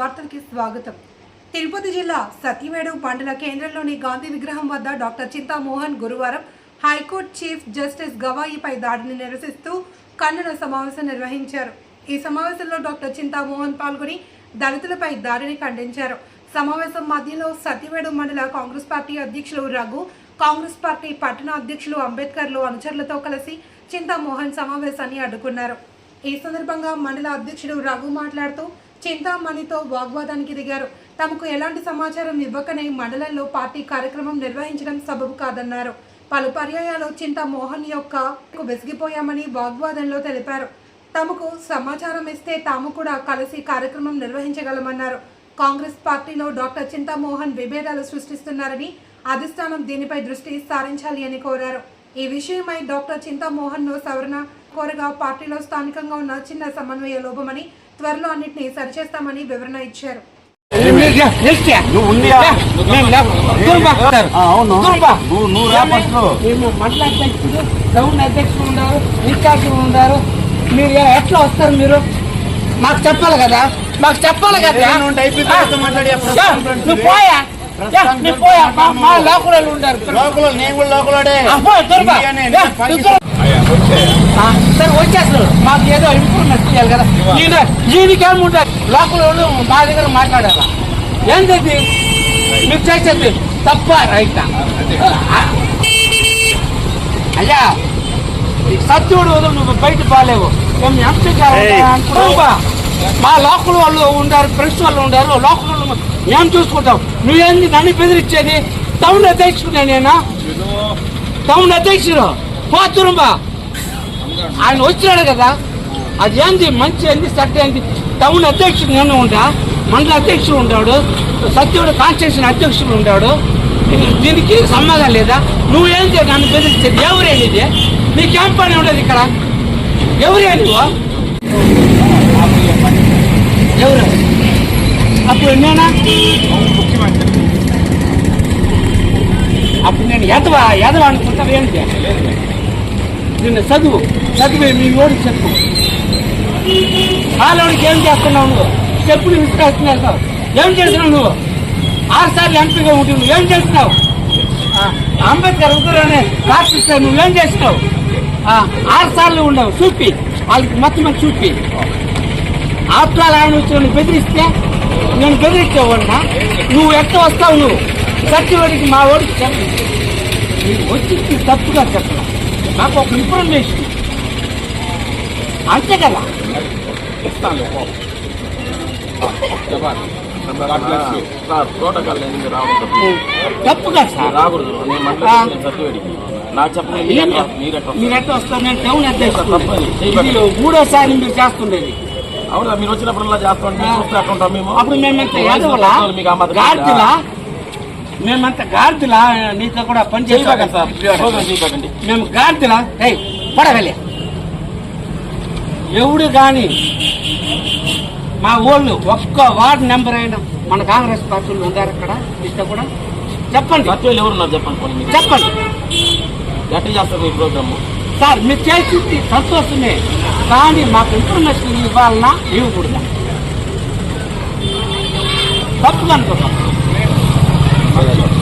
వార్తలకి స్వాగతం. తిరుపతి జిల్లా సత్యవేడు మండల కేంద్రంలోని గాంధీ విగ్రహం వద్ద డాక్టర్ చింతామోహన్ గురువారం హైకోర్టు చీఫ్ జస్టిస్ గవాయిపై దాడిని నిరసిస్తూ కన్నడ సమావేశం నిర్వహించారు. ఈ సమావేశంలో డాక్టర్ చింతామోహన్ పాల్గొని దళితులపై దాడిని ఖండించారు. సమావేశం మధ్యలో సత్యవేడు మండల కాంగ్రెస్ పార్టీ అధ్యక్షులు రఘు కాంగ్రెస్ పార్టీ పట్టణ అధ్యక్షులు అంబేద్కర్లు అనుచరులతో కలిసి చింతామోహన్ సమావేశాన్ని అడ్డుకున్నారు. ఈ సందర్భంగా మండల అధ్యక్షుడు రఘు మాట్లాడుతూ చింతామణితో వాగ్వాదానికి దిగారు. తమకు ఎలాంటి సమాచారం ఇవ్వకనే మండలంలో పార్టీ కార్యక్రమం నిర్వహించడం సబబు కాదన్నారు. పలు పర్యాయాలు చింతామోహన్ యొక్క విసిగిపోయామని వాగ్వాదంలో తెలిపారు. తమకు సమాచారం ఇస్తే తాము కూడా కలిసి కార్యక్రమం నిర్వహించగలమన్నారు. కాంగ్రెస్ పార్టీలో డాక్టర్ చింతామోహన్ విభేదాలు సృష్టిస్తున్నారని అధిష్టానం దీనిపై దృష్టి సారించాలి అని కోరారు. ఈ విషయమై డాక్టర్ చింతామోహన్ను సవరణ కోరగా పార్టీలో స్థానికంగా ఉన్న చిన్న సమన్వయ లోపమని త్వరలో అన్నింటినీ సరిచేస్తామని వివరణ ఇచ్చారు ఉన్నారు మీరు ఎట్లా వస్తారు మీరు మాకు చెప్పాలి కదా మాకు చెప్పాలి కదా నువ్వు పోయా నువ్వు పోయా మా- లోకల్ ఉన్నారు లోకల్ నేను కూడా లోకలోడే సరే వచ్చేస్తారు మాకు ఏదో ఇంప్రూవ్మెంట్ చేయాలి కదా. ఈయన లోకల్ వాళ్ళు మా దగ్గర మాట్లాడాలా? ఏంది ఇది? మీరు చేసేది తప్ప రైట్ అయ్యా సత్యుడు నువ్వు బయట బాలేవు. మేము ఎంపీ ఏయ్. మా లోకల్ వాళ్ళు ఉండారు ఫ్రెండ్స్ వాళ్ళు ఉండారు లోకల్ వాళ్ళు మేము చూసుకుంటాం. నువ్వేంది నన్ను బెదిరించేది? టౌన్ అధ్యక్షుడు నేనా టౌన్ అధ్యక్షుడు? పోతురుంబా. ఆయన వచ్చినాడు కదా. అది ఏంది? మంచి ఏంది? సట్ ఏంది? టౌన్ అధ్యక్షుడు నేను ఉంటా. మండల అధ్యక్షుడు ఉంటాడు. సత్యుడు కాన్స్టిట్యూషన్ అధ్యక్షుడు ఉంటాడు. దీనికి సమాధానం లేదా? నువ్వేంటి నన్ను బెదిరించేది ఎవరేది ఇది నీకేం పని ఉండదు ఇక్కడ? ఎవరే నువ్వు? ఎవరు? అప్పుడు నేనా? అప్పుడు నేను ఎదవా ఎదవా అనుకుంటావు ఏంటి? నిన్న చదువు. చదివే మీ ఓడి చెప్పు. వాళ్ళకి ఏం చేస్తున్నావు నువ్వు? చెప్పులు విసిరేస్తున్నావు ఏం చేస్తున్నావు నువ్వు? ఆరు సార్లు ఎంపీగా ఉండి నువ్వేం చేస్తున్నావు? అంబేద్కర్ ఉగ్రనే రాసిస్తే నువ్వేం చేసినావు ఆరుసార్లు ఆరు సార్లు ఉండవు. చూపి. వాళ్ళకి మొత్తం మీద చూపి. ఆప్లాల్ ఆయన వచ్చి నన్ను బెదిరిస్తే నేను బెదిరించేవాడినా? నువ్వు ఎట్ట వస్తావు నువ్వు? సత్యవాడికి మా వాడికి చెప్పు. వచ్చి తప్పుగా చెప్పడం నాకు ఒక ఇన్ఫర్మేషన్ అంతే కదా? రావద్దు తప్పు కదా సార్? రాకూడదు. నేను ఆ. మాట్లాడుతున్న సత్యవేడికి నా చెప్పండి ఏంటి? మీరెట్లా మీరు ఎట్లా వస్తారు? నేను టౌన్ అధ్యక్షుడు మూడోసారి మీరు చేస్తుండేది. అవునా మీరు వచ్చినప్పుడల్లా చేస్తాం. మీరు చూస్తే అట్లా ఉంటాం మేము. అప్పుడు పెద్దోళ్ళు మీకు మేమంత గార్తులా నీతో కూడా పని సార్. చేయబాకండి మేము గార్తులా ఏయ్ పడగలే ఎవడు కానీ మా ఊళ్ళు ఒక్క వార్డు నెంబర్ అయినా మన కాంగ్రెస్ పార్టీలు ఉన్నారు అక్కడ ఇష్ట కూడా. చెప్పండి. సత్యవేలు ఎవరున్నారు చెప్పండి చెప్పండి. ఎట్లా చేస్తారు ఈ ప్రోగ్రామ్. సార్ మీరు చేసింది సంతోషమే కానీ మాకు ఇన్ఫర్మేషన్ ఇవ్వాలన్నా ఇవ్వకూడదా. తప్పుగా అనుకుంటాం. ভাগ